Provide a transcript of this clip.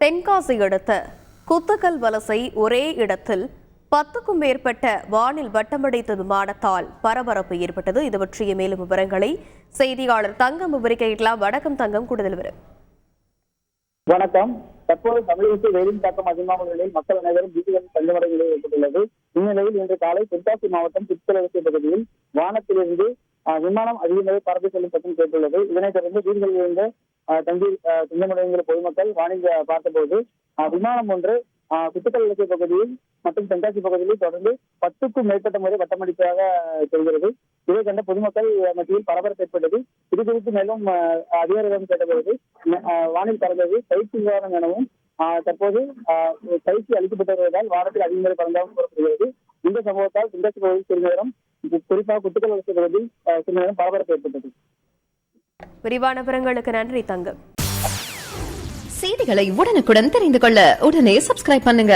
தென்காசி அடுத்த குத்துக்கல் வலசை ஒரே இடத்தில் பத்துக்கும் மேற்பட்ட வானில் வட்டமடைத்த விமானத்தால் பரபரப்பு ஏற்பட்டது. இது பற்றிய மேலும் விவரங்களை செய்தியாளர் தங்கம் விவரிக்கலாம் வணக்கம் தங்கம் கூடுதல் விவரம். வணக்கம். தற்போது தமிழகத்தில் வெயிலின் தாக்கம் அதிகமாக நிலையில் மக்கள் அனைவரும் வீடுகளில் தங்குமுறை நிலை ஏற்பட்டுள்ளது இந்நிலையில் இன்று காலை தென்காசி மாவட்டம் சித்தலவசி பகுதியில் வானத்திலிருந்து ஆஹ், விமானம் அதிகமாக பறந்து செல்லும் சத்தம் கேட்டுள்ளது. இதனைத் தொடர்ந்து வீடுகளில் இருந்த தங்கி ஆஹ், பொதுமக்கள் வானிலை பார்த்தபோது விமானம் ஒன்று குத்துக்கல் இலக்கிய பகுதியில் மற்றும் தென்காசி பகுதியில் தொடர்ந்து பத்துக்கும் மேற்பட்ட முறை வட்டமடிப்பதாக தெரிகிறது. இதை கண்ட பொதுமக்கள் மத்தியில் பரபரப்பு ஏற்பட்டது. இது குறித்து மேலும் அதிகாரிகளிடம் கேட்டபோது வானில் பறந்தது பயிற்சி விவாதம் எனவும் ஆஹ், தற்போது ஆஹ், பயிற்சி அளிக்கப்பட்டு வருவதால் வாரத்தில் அதிக முறை பறந்தாகவும் கூறப்படுகிறது. இந்த சம்பவத்தால் தென்காசி பகுதியில் சிறிது நேரம் குறிப்பாக குத்துக்கல் வளர்ச்சி பகுதியில் ஆஹ், சிறிது நேரம் பரபரப்பு ஏற்பட்டது. விரிவான விவரங்களுக்கு நன்றி தங்கம். செய்திகளை உடனுக்குடன் தெரிந்து கொள்ள உடனே சப்ஸ்கிரைப் பண்ணுங்க.